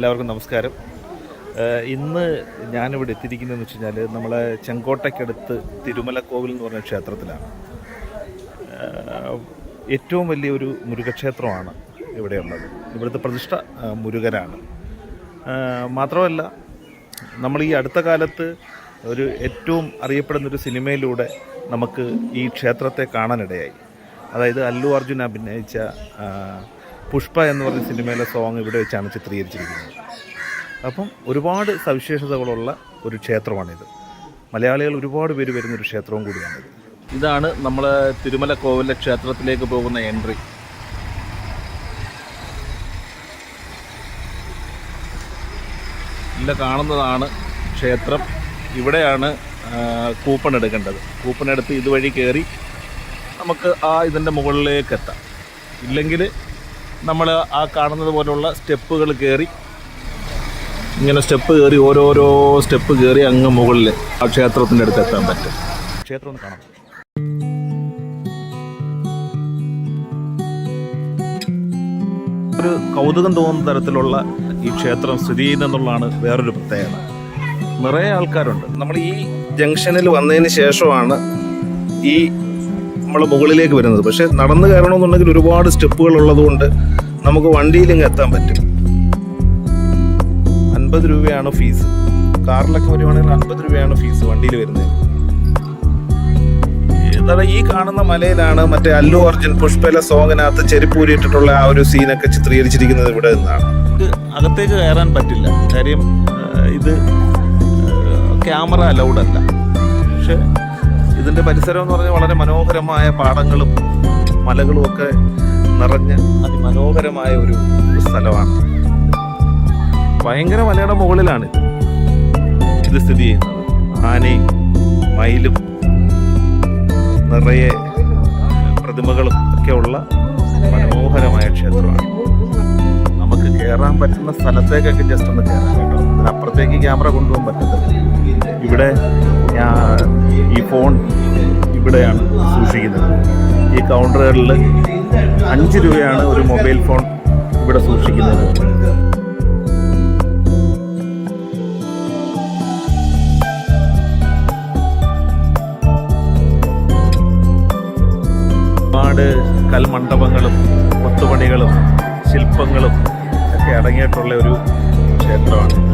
എല്ലാവർക്കും നമസ്കാരം. ഇന്ന് ഞാനിവിടെ എത്തിയിരിക്കുന്നതെന്ന് വെച്ച് കഴിഞ്ഞാൽ നമ്മളെ ചെങ്കോട്ടയ്ക്കടുത്ത് തിരുമലക്കോവിൽ എന്ന് പറഞ്ഞ ക്ഷേത്രത്തിലാണ്. ഏറ്റവും വലിയൊരു മുരുകക്ഷേത്രമാണ് ഇവിടെയുള്ളത്. ഇവിടുത്തെ പ്രതിഷ്ഠ മുരുകനാണ്. മാത്രമല്ല നമ്മൾ ഈ അടുത്ത കാലത്ത് ഒരു ഏറ്റവും അറിയപ്പെടുന്നൊരു സിനിമയിലൂടെ നമുക്ക് ഈ ക്ഷേത്രത്തെ കാണാനിടയായി. അതായത് അല്ലു അർജുൻ അഭിനയിച്ച പുഷ്പ എന്ന് പറഞ്ഞ സിനിമയിലെ സോങ് ഇവിടെ വെച്ചാണ് ചിത്രീകരിച്ചിരിക്കുന്നത്. അപ്പം ഒരുപാട് സവിശേഷതകളുള്ള ഒരു ക്ഷേത്രമാണിത്. മലയാളികൾ ഒരുപാട് പേര് വരുന്ന ഒരു ക്ഷേത്രവും കൂടിയാണിത് ഇതാണ് നമ്മൾ തിരുമല കോവിലെ ക്ഷേത്രത്തിലേക്ക് പോകുന്ന എൻട്രി. ഇല്ല കാണുന്നതാണ് ക്ഷേത്രം. ഇവിടെയാണ് കൂപ്പൺ എടുക്കേണ്ടത്. കൂപ്പൺ എടുത്ത് ഇതുവഴി കയറി നമുക്ക് ആ ഇതിന്റെ മുകളിലേക്ക് എത്താം. ഇല്ലെങ്കിൽ നമ്മൾ ആ കാണുന്നത് പോലുള്ള സ്റ്റെപ്പുകൾ കയറി. ഇങ്ങനെ സ്റ്റെപ്പ് കയറി ഓരോരോ സ്റ്റെപ്പ് കയറി അങ്ങ് മുകളിൽ ആ ക്ഷേത്രത്തിന്റെ അടുത്ത് എത്താൻ പറ്റും. ക്ഷേത്രം ഒന്ന് കാണാം. ഒരു കൗതുകം തോന്നുന്ന തരത്തിലുള്ള ഈ ക്ഷേത്രം സ്ഥിതി ചെയ്യുന്നതെന്നുള്ളതാണ് വേറൊരു പ്രത്യേകത. നിറയെ ആൾക്കാരുണ്ട്. നമ്മൾ ഈ ജംഗ്ഷനിൽ വന്നതിന് ശേഷമാണ് ഈ നമ്മൾ മുകളിലേക്ക് വരുന്നത്. പക്ഷെ നടന്നു കയറണമെന്നുണ്ടെങ്കിൽ ഒരുപാട് സ്റ്റെപ്പുകൾ ഉള്ളതുകൊണ്ട് നമുക്ക് വണ്ടിയിലിങ്ങ് എത്താൻ പറ്റും. അൻപത് രൂപയാണ് ഫീസ്. കാറിലൊക്കെ വരുവാണെങ്കിൽ അൻപത് രൂപയാണ് ഫീസ് വണ്ടിയിൽ വരുന്നത്. എന്താണ് ഈ കാണുന്ന മലയിലാണ് മറ്റേ അല്ലു അർജുൻ പുഷ്പല സോങ്ങിനകത്ത് ചെരുപ്പൂരിട്ടിട്ടുള്ള ആ ഒരു സീനൊക്കെ ചിത്രീകരിച്ചിരിക്കുന്നത് ഇവിടെ നിന്നാണ്. അകത്തേക്ക് കയറാൻ പറ്റില്ല. കാര്യം ഇത് ക്യാമറ അലൗഡ് അല്ല. പക്ഷെ ഇതിന്റെ പരിസരം എന്ന് പറഞ്ഞാൽ വളരെ മനോഹരമായ പാടങ്ങളും മലകളും ഒക്കെ നിറഞ്ഞ അതിമനോഹരമായ ഒരു സ്ഥലമാണ്. ഭയങ്കര മലയുടെ മുകളിലാണ് ഇത് സ്ഥിതി ചെയ്യുന്നത്. ആനയും മയിലും നിറയെ പ്രതിമകളും ഒക്കെ ഉള്ള മനോഹരമായ ക്ഷേത്രമാണ്. നമുക്ക് കയറാൻ പറ്റുന്ന സ്ഥലത്തേക്കൊക്കെ ജസ്റ്റ് ഒന്ന് കയറാൻ കേട്ടോ. അതിനപ്പുറത്തേക്ക് ക്യാമറ കൊണ്ടുപോകാൻ പറ്റത്തില്ല. ഇവിടെ ഞാൻ ഈ ഫോൺ ഇവിടെയാണ് സൂക്ഷിക്കുന്നത്. ഈ കൗണ്ടറുകളിൽ അഞ്ച് രൂപയാണ് ഒരു മൊബൈൽ ഫോൺ ഇവിടെ സൂക്ഷിക്കുന്നത്. ഒരുപാട് കൽമണ്ഡപങ്ങളും കൊത്തുപണികളും ശില്പങ്ങളും ഒക്കെ അടങ്ങിയിട്ടുള്ള ഒരു ക്ഷേത്രമാണ്.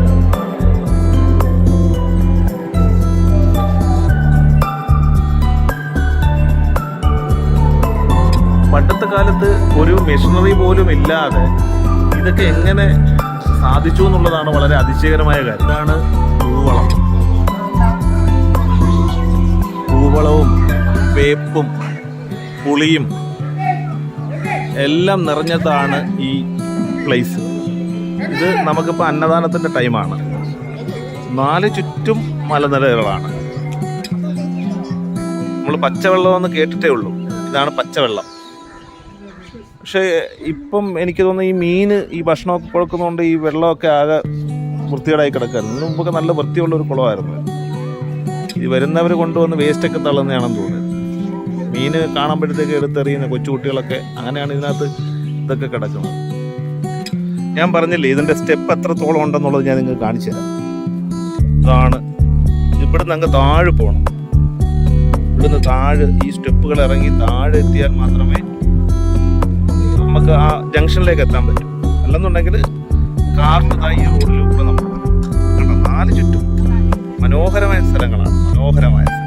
പണ്ടത്തെ കാലത്ത് ഒരു മെഷീനറി പോലും ഇല്ലാതെ ഇതൊക്കെ എങ്ങനെ സാധിച്ചു എന്നുള്ളതാണ് വളരെ അതിശയകരമായ കാര്യം. ഇതാണ് പൂവളം. പൂവളവും വേപ്പും പുളിയും എല്ലാം നിറഞ്ഞതാണ് ഈ പ്ലേസ് ഇത് നമുക്കിപ്പോൾ അന്നദാനത്തിന്റെ ടൈമാണ് നാല് ചുറ്റും മലനിരകളാണ്. നമ്മൾ പച്ചവെള്ളമെന്ന് കേട്ടിട്ടേ ഉള്ളൂ. ഇതാണ് പച്ചവെള്ളം. പക്ഷേ ഇപ്പം എനിക്ക് തോന്നുന്നു ഈ മീന് ഈ ഭക്ഷണമൊക്കെ കൊടുക്കുന്നതുകൊണ്ട് ഈ വെള്ളമൊക്കെ ആകെ വൃത്തികേടായി കിടക്കായിരുന്നു ഇതിനു മുമ്പൊക്കെ നല്ല വൃത്തിയുള്ള ഒരു കുളമായിരുന്നു. ഇത് വരുന്നവർ കൊണ്ടുവന്ന് വേസ്റ്റൊക്കെ തള്ളുന്നതാണെന്ന് തോന്നുന്നത് മീന് കാണുമ്പോഴത്തേക്ക് എടുത്തെറിയുന്ന കൊച്ചുകുട്ടികളൊക്കെ അങ്ങനെയാണ് ഇതിനകത്ത് ഇതൊക്കെ കിടക്കുന്നത്. ഞാൻ പറഞ്ഞില്ലേ ഇതിന്റെ സ്റ്റെപ്പ് എത്രത്തോളം ഉണ്ടെന്നുള്ളത് ഞാൻ നിങ്ങൾക്ക് കാണിച്ചു തരാം. ഇതാണ് ഇവിടുന്ന് അങ്ങ് താഴെ പോകണം ഇവിടുന്ന് താഴെ ഈ സ്റ്റെപ്പുകൾ ഇറങ്ങി താഴെ എത്തിയാൽ മാത്രമേ നമുക്ക് ആ ജംഗ്ഷനിലേക്ക് എത്താൻ പറ്റും. അല്ലെന്നുണ്ടെങ്കിൽ കാറിന്റെ ഈ റോഡിലൂടെ നമ്മൾ കണ്ട? നാല് ചുറ്റും മനോഹരമായ സ്ഥലങ്ങളാണ് മനോഹരമായ സ്ഥലം.